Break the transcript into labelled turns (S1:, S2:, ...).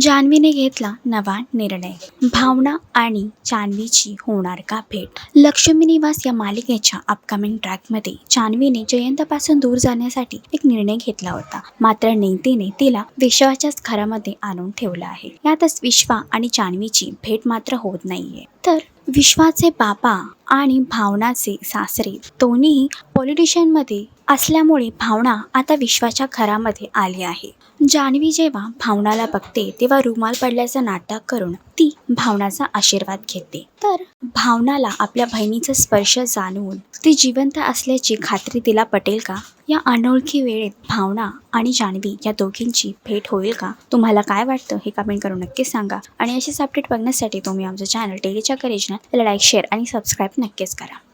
S1: जान्हवीने घेतला नवा निर्णय. भावना आणि जान्हवीची होणार का भेट. लक्ष्मी निवास या मालिकेच्या अपकमिंग ट्रॅकमध्ये जान्हवीने जयंतपासून दूर जाण्यासाठी एक निर्णय घेतला होता. मात्र नीतीने तिला विश्वाच्याच घरामध्ये आणून ठेवलं आहे. यातच विश्वा आणि जान्हवीची भेट मात्र होत नाहीये. तर विश्वाचे बाबा आणि भावनाचे सासरे. दोन्ही पॉलिटिशियनमध्ये असल्यामुळे भावना आता विश्वाच्या घरामध्ये आली आहे. जान्हवी जेव्हा भावनाला बघते तेव्हा रुमाल पडल्याचं नाटक करून ती भावनाचा आशीर्वाद घेते. तर भावनाला आपल्या बहिणीचा स्पर्श जाणवून ती जिवंत असल्याची खात्री तिला पटेल का? या अनोळखी वेळेत भावना आणि जान्हवी या दोघींची भेट होईल का? तुम्हाला काय वाटतं हे कमेंट करून नक्कीच सांगा. आणि असेच अपडेट बघण्यासाठी तुम्ही आमचं चॅनल डेलीच्या करेजना लाईक शेअर आणि सबस्क्राईब नक्कीच करा.